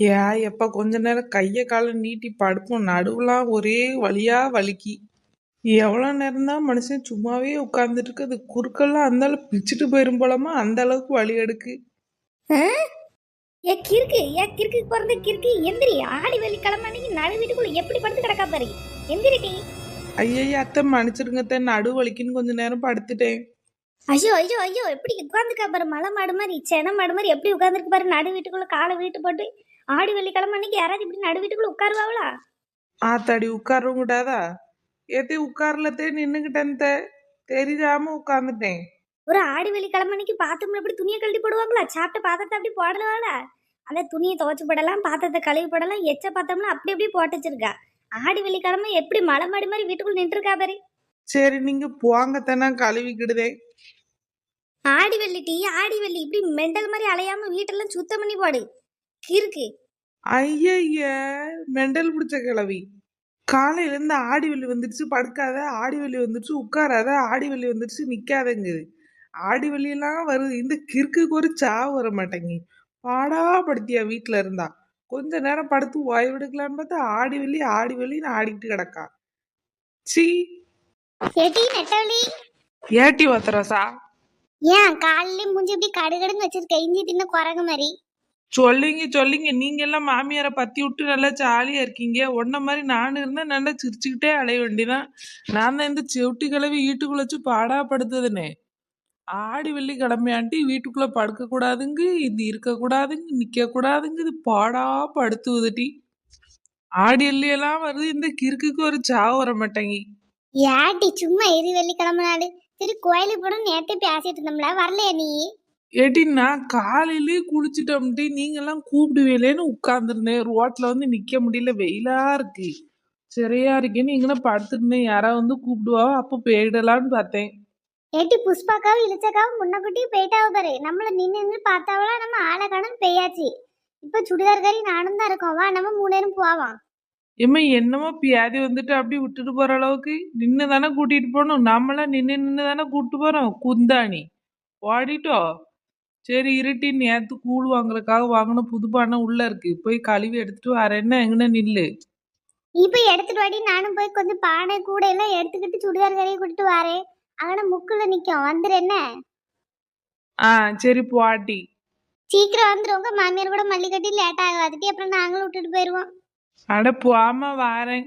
ஏ எப்ப கொஞ்ச நேரம் கைய காலை நீட்டி படுப்போம். நடுவுலாம் ஒரே வலியா வலிக்கி. எவ்வளோ நேரம் தான் மனுஷன் சும்மாவே உட்கார்ந்துட்டு இருக்கு அது குறுக்கெல்லாம் அந்த அளவுக்கு பிச்சுட்டு போயிரும் போலமா அந்த அளவுக்கு வலி எடுக்கு. ஏ கிறுக்கு ஏ கிறுக்கு பிறந்த கிறுக்கு எந்திரி. ஆடி வெள்ளி கிழமை அன்னைக்கு நடு வீட்டுக்குள்ள எப்படி படுத்து கிடக்கா பாரு. எந்திரி டீ. ஐயய்ய அத்தை மன்னிச்சிருங்க அத்தை. நடு வலிக்குன்னு கொஞ்ச நேரம் படுத்துட்டேன். ஐயோ ஐயோ ஐயோ எப்படி உட்காந்துருக்கா பாரு. மலை மாடு மாதிரி சென மாடு மாதிரி எப்படி உட்காந்துருக்கு பாரு. நடு வீட்டுக்குள்ள காலை வீட்டு போட்டு ஆடி வெள்ளி கிழமை அன்னைக்கு யாராவது இப்படி நடு வீட்டுக்குள்ள உட்காருவாங்களா ஆத்தாடி உட்காரவும் கூடாதா? ஏத்தே உட்காரலத்தே நின்னுகிட்டேன் தே. தெரியாம உட்கார்ந்துட்டேன். ஒரு ஆடி வெள்ளி கிழமை அன்னைக்கு பாத்திரம்ல எப்படி துணியை கழட்டி போடுவாங்களா? சாப்பிட்ட பாத்திரத்தை அப்படி போடலாம்ல அந்த துணியை துவைச்சு போடலாம் பாத்திரத்தை கழுவி போடலாம் எச்ச பாத்திரம்லாம் அப்படி அப்படி போட்டு வச்சிருக்கா. ஆடி வெள்ளி கிழமை எப்படி மலை மாடு மாதிரி வீட்டுக்குள்ள நின்றுருக்கா பாரு. சரி நீங்க போங்கத்தை நான் கழுவிக்கிடுதேன் ஆடி வெள்ளி டீ ஆடி வெள்ளி இப்படி மெண்டல் மாதிரி அலையாம வீட்டெல்லாம் சுத்தம் பண்ணி போடு. கிறுக்கு ஐயய்ய மெண்டல் பிடிச்ச கிழவி. காலையில இருந்து ஆடி வெள்ளி வந்துடுச்சு படுக்காத ஆடி வெள்ளி வந்துடுச்சு உட்காராத ஆடி வெள்ளி வந்துடுச்சு நிக்காதங்குது. ஆடி வெள்ளியெல்லாம் வருது இந்த கிறுக்குக்கு ஒரு சாவு வர மாட்டேங்கி. பாடா படுத்தியா வீட்டுல இருந்தா. கொஞ்ச நேரம் படுத்து ஓய்வெடுக்கலான்னு பார்த்தா ஆடி வெள்ளி ஆடி வெள்ளின்னு ஆடிக்கிட்டு கிடக்கா. சீ. எட்டி நெட்டவழி ஏட்டி ஒத்தரசா ஏன் காலையில மூஞ்சி இப்படி கடுகடுன்னு வச்சிருக்க இஞ்சி தின்ன குரங்கு மாதிரி. சொல்லிங்க சொல்லிங்க. நீங்க எல்லாம் மாமியாரை பத்தி விட்டு நல்லா ஜாலியா இருக்கீங்க. உன்ன மாதிரி நானும் இருந்தா நல்லா சிரிச்சுக்கிட்டே அலைய வேண்டிதான் நான் தான் இந்த செவிட்டி கிளவி வீட்டுக்குள்ள வச்சு பாடா ஆடி வெள்ளி கிளம்பியாண்டி வீட்டுக்குள்ள படுக்க கூடாதுங்க இது இருக்க கூடாதுங்க நிக்க கூடாதுங்க இது பாடா படுத்துவதுட்டி ஆடி வெள்ளியெல்லாம் வருது இந்த கிறுக்குக்கு ஒரு சாவு வர மாட்டேங்கி. ஏட்டி சும்மா எரி வெள்ளிக்கிழமை நாடு சரி கோயிலுக்கு போனோம் நேத்தே பேசிட்டு இருந்தோம்ல வரலையா நீ? ஏட்டி நான் காலையிலேயே குளிச்சுட்டோம்ட்டி நீங்கெல்லாம் கூப்பிடுவீங்களேன்னு உட்காந்துருந்தேன் ரோட்ல வந்து நிக்க முடியல. வெயிலா இருக்கு. சரியா இருக்கேன்னு இங்கே படுத்துருந்தேன் யாராவது வந்து கூப்பிடுவா? அப்போ போயிடலான்னு பார்த்தேன். ஏட்டி புஷ்பாக்காவும் இளிச்சக்காவும் முன்னக்குட்டி போயிட்டாவ பாரு. நம்மள நின்று நின்று பார்த்தாவளா நம்ம ஆளை காணும் பெய்யாச்சு. இப்ப சுடிதார் கறி நானும் தான் இருக்கோம். வா நம்ம மூணு நேரம் போவோம். ஏம்மா என்னமோ பியாதி வந்துட்டு அப்படி விட்டுட்டு போற அளவுக்கு நின்று தானே கூட்டிட்டு போகணும். நம்மளாம் நின்று நின்று தானே கூட்டிட்டு போறோம் குந்தாணி. ஓடிட்டோ? சரி இருட்டி நேத்து கூழ் வாங்குறதுக்காக வாங்கின புதுப்பானை உள்ள இருக்கு. போய் கழுவி எடுத்துட்டு வரேன்னா எங்கன்னு நில்லு. போய் எடுத்துட்டு வாடி. நானும் போய் கொஞ்சம் பானை கூட எல்லாம் எடுத்துக்கிட்டு சுடிதார் கறியை கூட்டிட்டு வரேன் அங்கன முக்குல நிக்கும். வந்துரு என்ன? ஆ சரி போட்டி சீக்கிரம் வந்துரும் உங்க மாமியார் கூட மல்லி கட்டி லேட் ஆகாதுட்டி அப்புறம் நாங்களும் விட்டுட்டு போயிருவோம். அட போகாம வாரேன்.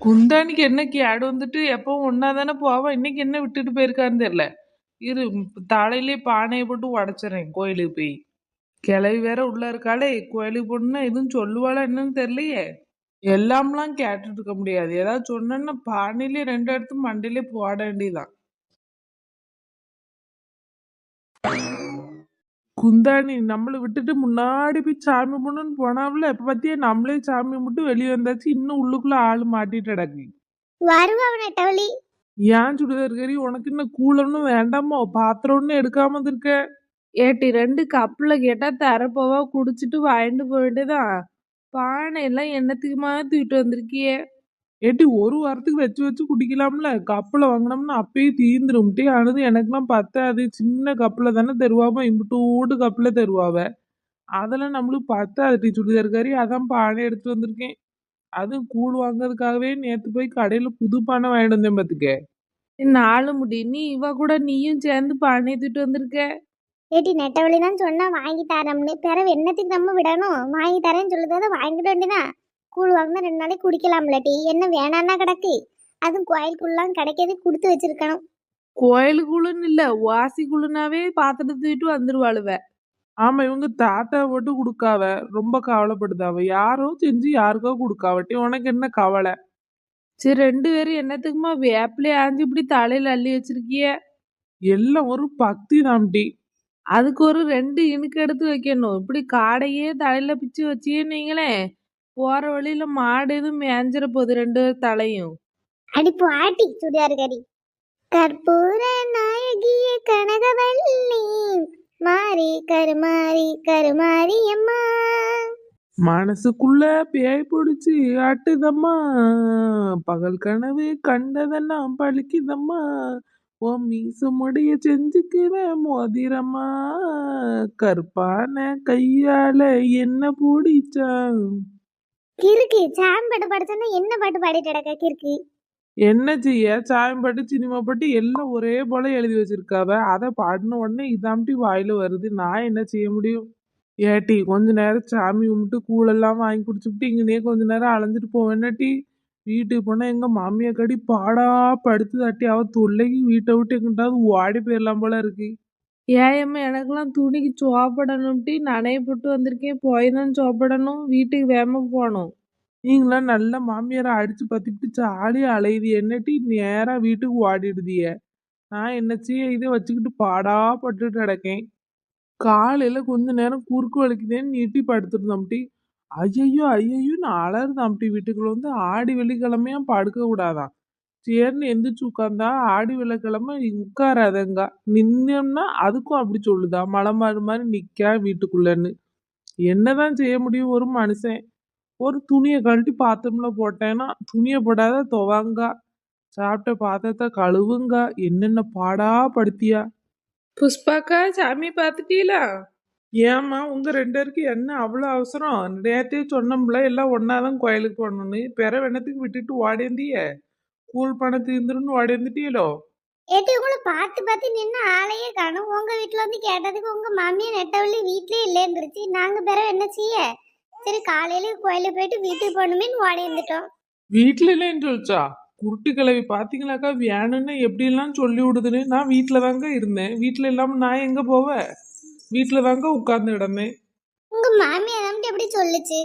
குந்தாணிக்கு என்ன கேடு வந்துட்டு எப்பவும் ஒன்னா தானே போவான் இன்னைக்கு என்ன விட்டுட்டு போயிருக்கான்னு தெரியல. இரு தலையிலே பானையை போட்டு உடைச்சிடறேன் கோயிலுக்கு போய். கிளவி வேற உள்ள இருக்காளே கோயிலுக்கு போகணுன்னா எதுவும் சொல்லுவாளா என்னன்னு தெரியலையே. எல்லாம்லாம் கேட்டுட்டு இருக்க முடியாது. ஏதாவது சொன்னேன்னா பானையிலே ரெண்டு இடத்து மண்டையிலே போட வேண்டியதுதான். குந்தாணி நம்மளை விட்டுட்டு முன்னாடி போய் சாமி கும்பிடணும்னு போனாவில்ல இப்ப பத்தியே நம்மளே சாமி கும்பிட்டு வெளியே வந்தாச்சு இன்னும் உள்ளுக்குள்ள ஆள் மாட்டிட்டு கிடக்கு. வருவா ஏன் சுடிதார் கறி? உனக்கு இன்னும் கூலன்னு வேண்டாமோ? பாத்திரம் ஒன்றும் எடுக்காம வந்திருக்க. ஏட்டி ரெண்டு கப்பில் கேட்டால் தரப்போவா? குடிச்சிட்டு வாங்கிட்டு போக வேண்டியதான் பானை எல்லாம் என்னத்துக்குமா தூக்கிட்டு வந்திருக்கியே? ஏட்டி ஒரு வாரத்துக்கு வச்சு வச்சு குடிக்கலாம்ல. கப்பில் வாங்கினோம்னா அப்பயே தீந்துரும். டீ ஆனது எனக்குலாம் பத்தாது. சின்ன கப்பில் தானே தருவாம இம்புட்டோடு கப்பில் தருவாவ? அதெல்லாம் நம்மளுக்கு பத்தாது டீ சுடிதார் கறி. அதான் பானை எடுத்து வந்திருக்கேன். அதுவும் கூழ் வாங்குறதுக்காகவே நேத்து போய் கடையில புது பானை வாங்கிட்டு வந்தேன் பாத்துக்க. நாலு முடி? நீ இவ கூட நீயும் சேர்ந்து பானை தூக்கிட்டு வந்திருக்க. ஏட்டி நெட்டவழி தான் சொன்னா வாங்கி தரேன்னு பிறகு என்னத்துக்கு நம்ம விடணும்? வாங்கி தரேன்னு சொல்லுறத வாங்கிட்டு வேண்டியதான் கூழ் வாங்கினா ரெண்டு நாளைக்கு குடிக்கலாம்ல டீ. என்ன வேணான்னா கிடக்கு. அதுவும் கோயிலுக்குள்ளாம் கிடைக்கிறது கொடுத்து வச்சிருக்கணும். கோயிலுக்குள்ளுன்னு இல்ல வாசிக்குள்ளுனாவே பாத்திரத்தை தூக்கிட்டு வந்துருவாளுவ. ஆமா இவங்க தாத்தா மட்டும் கொடுக்காவ. ரொம்ப கவலைப்படுதாவ யாரோ செஞ்சு யாருக்கோ கொடுக்காவட்டி உனக்கு என்ன கவலை? சரி ரெண்டு பேரும் என்னத்துக்குமா வேப்பிலே ஆஞ்சு இப்படி தலையில அள்ளி வச்சிருக்கிய? எல்லாம் ஒரு பக்தி தாம்டி அதுக்கு ஒரு ரெண்டு இனுக்கு எடுத்து வைக்கணும். இப்படி காடையே தலையில பிச்சு வச்சியேன்னு வைங்களேன் போற வழியில மாடு எதுவும் மேஞ்சிட போகுது ரெண்டு பேர் தலையும். அடிப்பு ஆட்டி. சுடிதார் கறி கற்பூர நாயகிய கனகவல்லி. மாறி கருமாறி கருமாரி அம்மா மனசுக்குள்ள பேய் பிடிச்சி ஆட்டுதம்மா. பகல் கனவு கண்டதெல்லாம் பழிக்குதம்மா. ஓ மீசமுடைய செஞ்சுக்கிறேன் மோதிரமா கருப்பான கையால என்ன பிடிச்சான் கிறுக்கு சாம் பாட்டு பாடுச்சோன்னா என்ன பாட்டு பாடிட்டு கிடக்க கிறுக்கு? என்ன செய்ய? சாயம் பாட்டு சினிமா பாட்டு எல்லாம் ஒரே போல எழுதி வச்சிருக்காவ. அதை பாடின உடனே இதாம்ட்டி வாயில வருது. நான் என்ன செய்ய முடியும்? ஏட்டி கொஞ்ச நேரம் சாமி கும்பிட்டு கூழெல்லாம் வாங்கி குடிச்சுட்டு இங்கனே கொஞ்ச நேரம் அலைஞ்சிட்டு போவேன்னாட்டி வீட்டுக்கு போனா எங்க மாமியா கடி பாடா படுத்து தட்டி அவ தொல்லைக்கு வீட்டை விட்டு எங்கிட்டாவது ஓடி போயிடலாம் போல இருக்கு. ஏயம்மா எனக்கெல்லாம் துணிக்கு சோப்படணும்ட்டி நனைய போட்டு வந்திருக்கேன். போய் தான் சோப்படணும். வீட்டுக்கு வேம போகணும். நீங்களாம் நல்ல மாமியாரை அடிச்சு பத்திட்டு ஜாலியா அலையுது. என்னட்டி நேரா வீட்டுக்கு ஓடிடுதிய. நான் என்ன செய்ய? இதை வச்சுக்கிட்டு பாடா பட்டுட்டு கிடக்கேன். காலையில் கொஞ்ச நேரம் குறுக்கு வலிக்குதேன்னு நீட்டி படுத்துருந்தோம்ட்டி ஐயையோ ஐயையோ நான் அலறுதாம்ட்டி வீட்டுக்குள்ள வந்து ஆடி வெள்ளிக்கிழமையும் படுக்க கூடாதான் சேர்னு எந்திரிச்சு உட்காந்தா ஆடி வெள்ளிக்கிழமை உட்காராதங்க. நின்னோம்னா அதுக்கும் அப்படி சொல்லுதா? மலை மாறு மாதிரி நிக்கா வீட்டுக்குள்ளன்னு. என்னதான் செய்ய முடியும் ஒரு மனுஷன். ஒரு துணியை கழட்டி பாத்திரம்ல போட்டேன்னா துணியை போடாத துவங்க. சாப்பிட்ட பாத்திரத்தை கழுவுங்க. என்னென்ன பாடா படுத்தியா? புஷ்பாக்கா சாமி பார்த்துட்டீங்களா ஏம்மா உங்க ரெண்டு பேருக்கு என்ன அவ்வளோ அவசரம்? நேத்தே சொன்னோம்ல எல்லாம் ஒன்னாதான் கோயிலுக்கு போகணும்னு. பிற வெண்ணத்துக்கு விட்டுட்டு ஓடேந்திய கூழ் பணம் தீர்ந்துருன்னு ஓடேந்துட்டீங்களோ ஏட்டி உங்களை பார்த்து பார்த்து நின்று ஆளையே காணும். உங்க வீட்டுல வந்து கேட்டதுக்கு உங்க மாமியா நெட்டவள்ளி வீட்லயே இல்லைன்றுச்சு நாங்க பிற என்ன செய்ய? சரி காலையில கோயிலுக்கு போயிட்டு வீட்டுக்கு போகணுமேன்னு ஓடி இருந்துட்டோம் வீட்டில் இல்லைன்னு சொல்லிச்சா? குருட்டு கிளவி பார்த்தீங்களாக்கா வேணும்னு எப்படிலாம் சொல்லி விடுதுன்னு நான் வீட்டில் தாங்க இருந்தேன். வீட்டில் இல்லாமல் நான் எங்கே போவேன் வீட்டில் தாங்க உட்கார்ந்து கிடந்தேன் உங்க மாமியார் தான் எப்படி சொல்லுச்சு?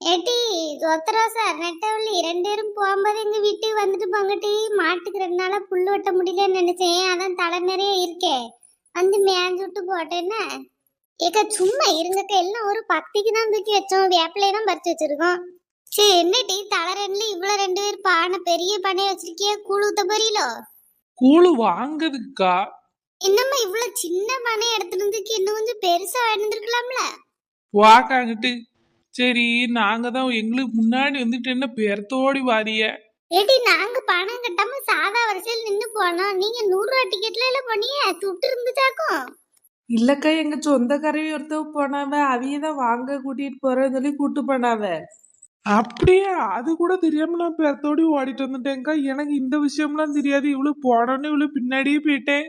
ஏட்டி சொத்தரோசா நெட்டவள்ளி ரெண்டு பேரும் போகும்போது எங்கள் வீட்டுக்கு வந்துட்டு போங்கட்டி மாட்டுக்கு ரெண்டு நாளாக புல் வெட்ட முடியலன்னு நினச்சேன். அதான் தலை நிறைய இருக்கே. வந்து மேஞ்சு விட்டு போட்டேன்னு. ஏக்கா சும்மா இருங்கக்கா. எல்லாம் ஒரு பக்திக்கு தான் தூக்கி வச்சோம். வேப்பிலையெல்லாம் தான் பறிச்சு வச்சிருக்கோம். சரி என்னடி தலை ரெண்டுல இவ்வளவு ரெண்டு பேர் பானை பெரிய பானையை வச்சிருக்கிய? கூழ் ஊத்த போறீங்களோ கூழு வாங்குதுக்கா. என்னம்மா இவ்வளவு சின்ன பானையை எடுத்துட்டு வந்துருக்கு இன்னும் கொஞ்சம் பெருசா வந்துருக்கலாம்ல வாக்காங்கிட்டு சரி நாங்க தான் எங்களுக்கு முன்னாடி வந்துட்டு என்ன பெருத்தோடி வாரிய. ஏடி நாங்க பணம் கட்டாம சாதா வரிசையில் நின்னு போனோம். நீங்க நூறு ரூபா டிக்கெட்ல எல்லாம் போனீங்க? துட்டு இருந்துச்சாக்கும்? இல்லக்கா எங்க சொந்தக்காரவி ஒருத்தவ போனாவ. அவிய தான் வாங்க கூட்டிட்டு போறேன்னு சொல்லி கூட்டு போனாவ. அப்படியே? அது கூட தெரியாம நான் பெருத்தோடி ஓடிட்டு வந்துட்டேன்க்கா. எனக்கு இந்த விஷயம்லாம் தெரியாது. இவ்வளவு போனோன்னு இவ்வளவு பின்னாடியே போயிட்டேன்.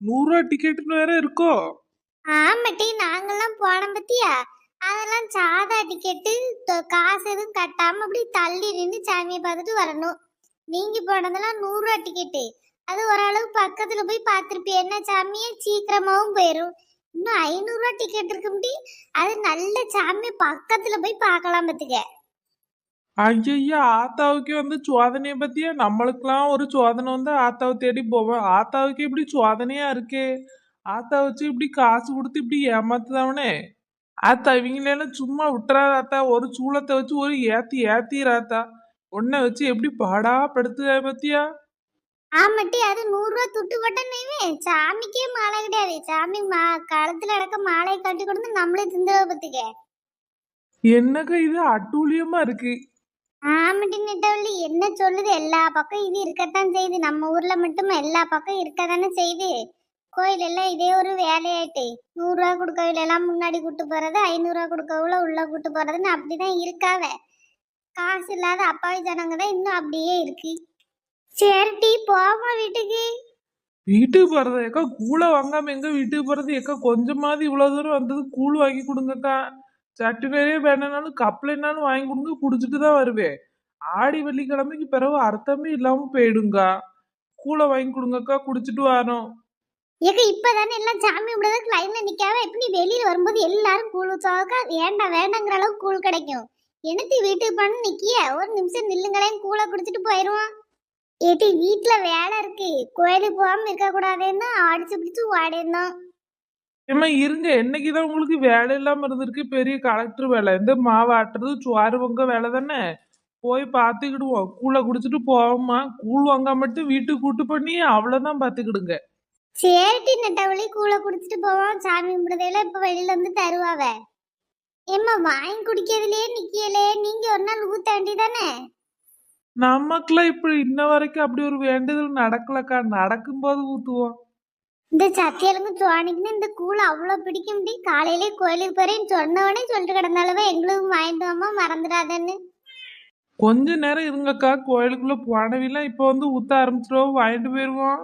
நூறுரூவா டிக்கெட்னு வேற இருக்கோ? ஆமாட்டி நாங்கெல்லாம் போனோம் பத்தியா? அதெல்லாம் சாதா டிக்கெட்டு காசு எதுவும் கட்டாம அப்படி தள்ளி நின்று சாமியை பார்த்துட்டு வரணும். நீங்க போனதெல்லாம் நூறுரூவா டிக்கெட்டு அது ஓரளவு பக்கத்துல போய் பார்த்திருப்பீங்க என்ன சாமியே சீக்கிரமாவும் போயிடும் இன்னும் ஐநூறுரூவா டிக்கெட் இருக்கும்டி அது நல்ல சாமியை பக்கத்துல போய் பார்க்கலாம் பார்த்துக்க ஐயய்யா ஆத்தாவுக்கு வந்து சோதனையை பத்தியா? நம்மளுக்கெல்லாம் ஒரு சோதனை வந்து ஆத்தாவை தேடி போவோம். ஆத்தாவுக்கு இப்படி சோதனையா இருக்கே? ஆத்தா வச்சு இப்படி காசு கொடுத்து இப்படி ஏமாத்துதாவனே? ஆத்தா இவங்களெல்லாம் சும்மா விட்டுறாதாத்தா ஒரு சூளத்தை வச்சு ஒரு ஏத்தி ஏத்திராத்தா உன்னை வச்சு எப்படி பாடா படுத்துதா பத்தியா? ஆமாட்டி அது நூறு ரூபா துட்டு போட்டேன்னு சாமிக்கே மாலை கிடையாது. சாமி மா கழுத்துல அடக்க மாலையை கட்டி கொடுத்து நம்மளே திந்துவ பத்துக்க. என்னக்கா இது? அட்டூழியமா இருக்கு. ஆமாட்டி நெட்டவள்ளி என்ன சொல்லுது? எல்லா பக்கம் இது இருக்கத்தான் செய்யுது. நம்ம ஊர்ல மட்டும் எல்லா பக்கம் இருக்கத்தானே செய்யுது. கோயில் எல்லாம் இதே ஒரு வேலையாயிட்டு. நூறு ரூபா கொடுக்கவில்ல எல்லாம் முன்னாடி கூட்டு போறது ஐநூறு ரூபா கொடுக்கவுல உள்ள கூட்டு போறதுன்னு அப்படிதான் இருக்காவ. காசு இல்லாத அப்பாவி ஜனங்க தான் இன்னும் அப்படியே இருக்கு. சரிட்டி போமா வீட்டுக்கு? வீட்டுக்கு போறது? ஏக்கா கூழ வாங்காம எங்க வீட்டுக்கு போறது? ஏக்கா கொஞ்சமாவது இவ்வளவு தூரம் வந்தது கூழ் வாங்கி கொடுங்கக்கா. சட்டு நிறைய வேணும்னாலும் கப்பலைனாலும் வாங்கி கொடுங்க குடிச்சிட்டு தான் வருவேன். ஆடி வெள்ளிக்கிழமைக்கு பிறகு அர்த்தமே இல்லாம போயிடுங்கா. கூழ வாங்கி கொடுங்கக்கா குடிச்சிட்டு வரோம் ஏக்க இப்பதானே எல்லாம் சாமி கும்பிடுறதுக்கு லைன்ல நிக்காம இப்ப நீ வெளியில வரும்போது எல்லாரும் கூழ் ஊத்துவாக்கா வேண்டாம் வேண்டாங்கிற அளவுக்கு கூழ் கிடைக்கும். என்னத்தி வீட்டுக்கு பண்ண நிக்கிய? ஒரு நிமிஷம் நில்லுங்களேன் கூழை குடிச்சிட்டு போயிருவோம் ஏட்டி வீட்டுல வேலை இருக்கு. கோயிலுக்கு போகாம இருக்க கூடாதுன்னு அடிச்சு பிடிச்சு ஓடிருந்தோம் ஏம்மா இருங்க. என்னைக்குதான் உங்களுக்கு வேலை இல்லாம இருந்திருக்கு? பெரிய கலெக்டர் வேலை. இந்த மாவு ஆட்டுறது சுவாறு பொங்க வேலை தானே? போய் பார்த்துக்கிடுவோம். கூழ குடிச்சிட்டு போவோம்மா. கூழ் வாங்காம மட்டும் வீட்டுக்கு கூட்டு பண்ணி அவ்வளவுதான் பார்த்துக்கிடுங்க. சேட்டி நெட்டவழி கூழை குடிச்சிட்டு போவோம். சாமி கும்பிடுறதையில இப்ப வெளியில வந்து தருவாவ. ஏம்மா வாங்கி குடிக்கிறதுலயே நிக்கலே நீங்க ஒரு நாள் ஊத்த வேண்டியதானே? நமக்குலாம் இப்படி இன்ன வரைக்கும் அப்படி ஒரு வேண்டுதல் நடக்கலக்கா. நடக்கும்போது ஊத்துவோம். இந்த சத்தியலுங்க சுவானிக்குன்னு இந்த கூழ் அவ்வளோ பிடிக்கும் டி. காலையிலே கோயிலுக்கு போறேன்னு சொன்னவனே சொல்லிட்டு கிடந்தாலவே எங்களுக்கும் வாங்கிட்டு வாமா மறந்துடாதன்னு. கொஞ்ச நேரம் இருங்கக்கா கோயிலுக்குள்ள போனவிலாம் இப்போ வந்து ஊத்த ஆரம்பிச்சிருவோம் வாங்கிட்டு போயிருவோம்.